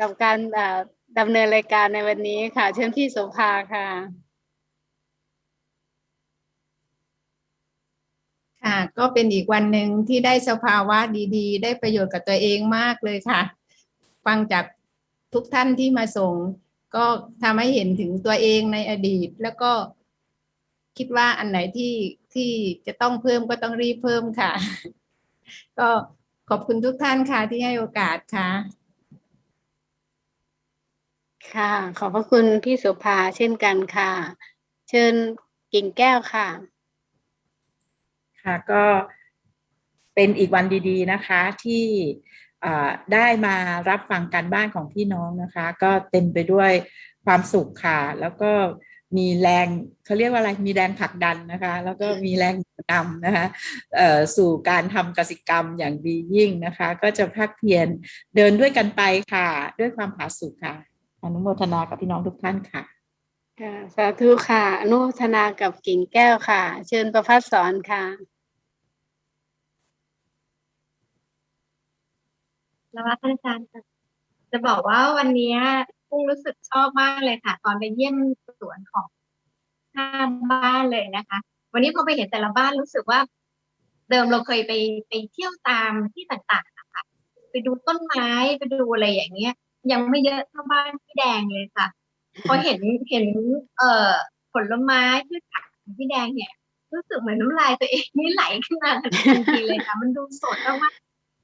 กับการดำเนินรายการในวันนี้ค่ะ เชิญพี่โสภาค่ะ ค่ะ ก็เป็นอีกวันหนึ่งที่ได้สภาวะดีๆ ได้ประโยชน์กับตัวเองมากเลยค่ะ ฟังจากทุกท่านที่มาส่ง ก็ทำให้เห็นถึงตัวเองในอดีต แล้วก็คิดว่าอันไหนที่ที่จะต้องเพิ่มก็ต้องรีบเพิ่มค่ะ ก็ขอบคุณทุกท่านค่ะที่ให้โอกาสค่ะ ค่ะ ขอบพระคุณพี่โสภาเช่นกันค่ะ เชิญกิ่งแก้วค่ะ ค่ะก็เป็นอีกวันดีๆนะคะที่ได้มารับฟังการบ้านของพี่น้องนะคะ ก็เต็มไปด้วยความสุขค่ะ แล้วก็มีแรงเขาเรียกว่าอะไรมีแรงผลักดันนะคะ แล้วก็มีแรงนำนะคะสู่การทำกสิกรรมอย่างดียิ่งนะคะ ก็จะพักเพียรเดินด้วยกันไปค่ะ ด้วยความผาสุกค่ะ อนุโมทนากับพี่น้องทุกท่านค่ะ ค่ะ สาธุค่ะ อนุโมทนากับกิ่งแก้วค่ะ เชิญประพัฒสอนค่ะแล้วว่าท่านอาจารย์ค่ะจะบอกว่าวันเนี้ยกุ้งรู้สึกชอบมากเลยค่ะ ตอนไปเยี่ยมสวนของห้าบ้านเลยนะคะ วันนี้พอไปเห็นแต่ละบ้านรู้สึกว่า เดิมเราเคยไปไปเที่ยวตามที่ต่างๆนะคะ ไปดูต้นไม้ไปดูอะไรอย่างเงี้ย ยังไม่เยอะเท่าบ้านพี่แดงเลยค่ะพอเห็นเห็น เอ่อผลไม้พืชผักของพี่แดงเนี่ย รู้สึกเหมือนน้ำลายตัวเองนี่ไหลขึ้นมาทันทีเลยค่ะ มันดูสดมาก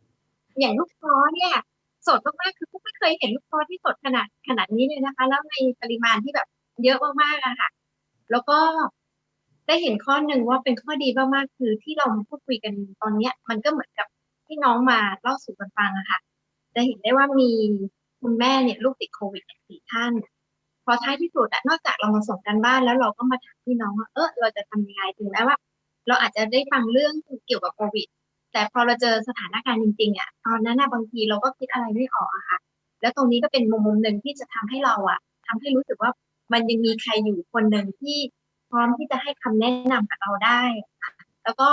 ๆอย่างลูกท้อเนี่ย สดมากๆคือพวกไม่เคยเห็นลูกท้อที่สดขนาดขนาดนี้เลยนะคะ แล้วในปริมาณที่แบบเยอะมากๆอะค่ะ แล้วก็ได้เห็นข้อหนึ่งว่าเป็นข้อดีมากๆคือที่เรามาพูดคุยกันตอนเนี้ย มันก็เหมือนกับที่น้องมาเล่าสู่กันฟังอะค่ะ จะเห็นได้ว่ามี คุณแม่เนี่ยลูกติดโควิดสี่ท่านพอท้ายที่สุดอะนอกจากเรามาส่งกันบ้านแล้วเราก็มาถามพี่น้องว่าเออเราจะทำยังไงถึงแม้ว่า เราอาจจะได้ฟังเรื่องเกี่ยวกับโควิด แต่พอเราเจอสถานการณ์จริงๆอะตอนนั้นน่ะบางทีเราก็คิดอะไรไม่ออกอะค่ะ แล้วตรงนี้ก็เป็นมุมมุมหนึ่งที่จะทำให้เราอะทำให้รู้สึกว่ามันยังมีใครอยู่คนหนึ่งที่พร้อมที่จะให้คำแนะนำกับเราได้ แล้วก็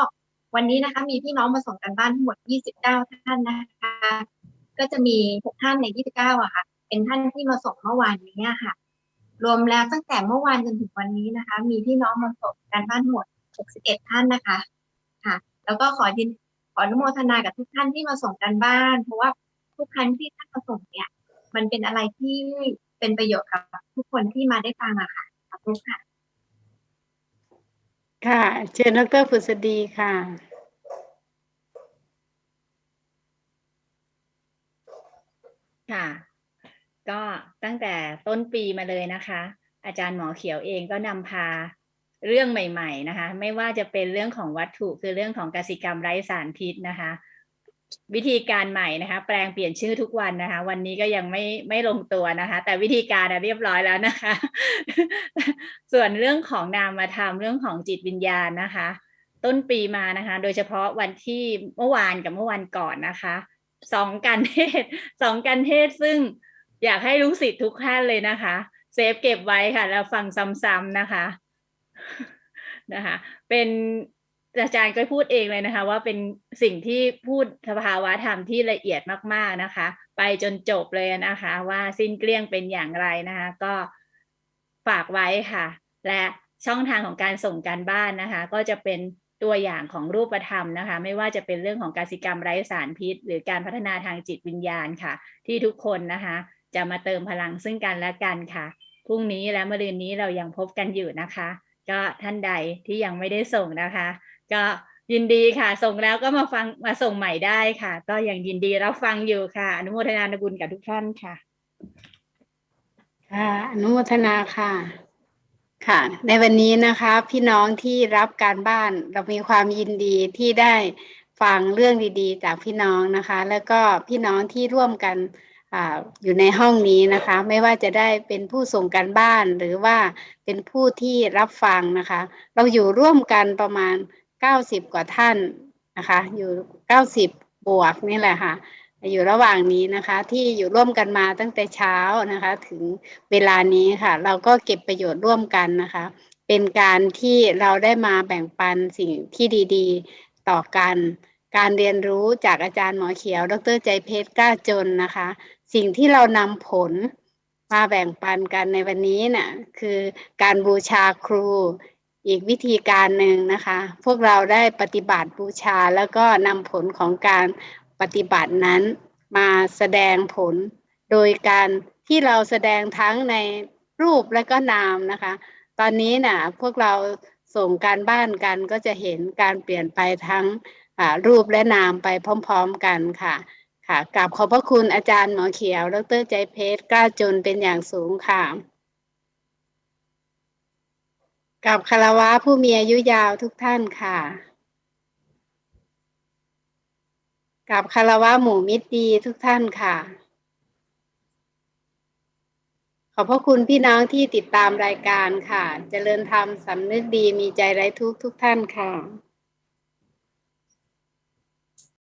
วันนี้นะคะมีพี่น้องมาส่งกันบ้านทั้งหมด 29 ท่านนะคะ ก็จะมี6ท่านใน29อะค่ะ เป็นท่านที่มาส่งเมื่อวานนี้ค่ะ รวมแล้วตั้งแต่เมื่อวานจนถึงวันนี้นะคะ มีพี่น้องมาส่งกันบ้านทั้งหมด61ท่านนะคะค่ะ แล้วก็ขอยินขออนุโมทนากับทุกท่านที่มาส่งกันบ้าน เพราะว่าทุกครั้งที่ท่านมาส่งเนี่ย มันเป็นอะไรที่เป็นประโยชน์กับทุกคนที่มาได้ฟังอะค่ะขอบคุณค่ะ ค่ะ เชิญดรผุษดีค่ะ ค่ะ ก็ตั้งแต่ต้นปีมาเลยนะคะ อาจารย์หมอเขียวเองก็นำพาเรื่องใหม่ ๆ นะคะ ไม่ว่าจะเป็นเรื่องของวัตถุคือเรื่องของกสิกรรมไร้สารพิษนะคะ วิธีการใหม่นะคะ แปลงเปลี่ยนชื่อทุกวันนะคะ วันนี้ก็ยังไม่ไม่ลงตัวนะคะ แต่วิธีการเรียบร้อยแล้วนะคะ ส่วนเรื่องของนามธรรมเรื่องของจิตวิญญาณนะคะ ต้นปีมานะคะ โดยเฉพาะวันที่เมื่อวานกับเมื่อวันก่อนนะคะ สองการเทศสองการเทศซึ่งอยากให้รู้สิทธิ์ทุกท่านเลยนะคะ เซฟเก็บไว้ค่ะ แล้วฟังซ้ำๆนะคะนะคะ เป็นอาจารย์ก็พูดเองเลยนะคะ ว่าเป็นสิ่งที่พูดสภาวะธรรมที่ละเอียดมากๆนะคะ ไปจนจบเลยนะคะ ว่าสิ้นเกลี้ยงเป็นอย่างไรนะคะ ก็ฝากไว้ค่ะ และช่องทางของการส่งการบ้านนะคะ ก็จะเป็น ตัวอย่างของรูปธรรมนะคะ ไม่ว่าจะเป็นเรื่องของกสิกรรมไร้สารพิษ หรือการพัฒนาทางจิตวิญญาณค่ะ ที่ทุกคนนะคะ จะมาเติมพลังซึ่งกันและกันค่ะพรุ่งนี้และมะรืนนี้เรายังพบกันอยู่นะคะ ก็ท่านใดที่ยังไม่ได้ส่งนะคะ ก็ยินดีค่ะ ส่งแล้วก็มาฟังมาส่งใหม่ได้ค่ะ ก็ยังยินดีรับฟังอยู่ค่ะอนุโมทนาบุญกับทุกท่านค่ะ ค่ะอนุโมทนาค่ะ ค่ะ ในวันนี้นะคะพี่น้องที่รับการบ้านเรามีความยินดีที่ได้ฟังเรื่องดีๆ จากพี่น้องนะคะ แล้วก็พี่น้องที่ร่วมกันออยู่ในห้องนี้นะคะ ไม่ว่าจะได้เป็นผู้ส่งการบ้านหรือว่าเป็นผู้ที่รับฟังนะคะ เราอยู่ร่วมกันประมาณ 90 กว่าท่านนะคะ อยู่ 90 บวกนี่แหละค่ะ อยู่ระหว่างนี้นะคะ ที่อยู่ร่วมกันมาตั้งแต่เช้านะคะ ถึงเวลานี้ค่ะ เราก็เก็บประโยชน์ร่วมกันนะคะ เป็นการที่เราได้มาแบ่งปันสิ่งที่ดีๆ ต่อกัน การเรียนรู้จากอาจารย์หมอเขียว ดรใจเพชรกล้าจนนะคะ สิ่งที่เรานำผลมาแบ่งปันกันในวันนี้น่ะคือการบูชาครูอีกวิธีการหนึ่งนะคะ พวกเราได้ปฏิบัติบูชาแล้วก็นำผลของการ ปฏิบัตินั้นมาแสดงผล โดยการที่เราแสดงทั้งในรูปและก็นามนะคะ ตอนนี้น่ะพวกเราส่งการบ้านกันก็จะเห็นการเปลี่ยนไปทั้งรูปและนามไปพร้อมๆกันค่ะค่ะกราบขอบพระคุณอาจารย์หมอเขียว ดรใจเพชรกล้าจนเป็นอย่างสูงค่ะกับคารวะผู้มีอายุยาวทุกท่านค่ะ กับคารวะหมู่มิตรดีทุกท่านค่ะ ขอบพระคุณพี่น้องที่ติดตามรายการค่ะ เจริญธรรมสำนึกดีมีใจไร้ทุกทุกท่านค่ะ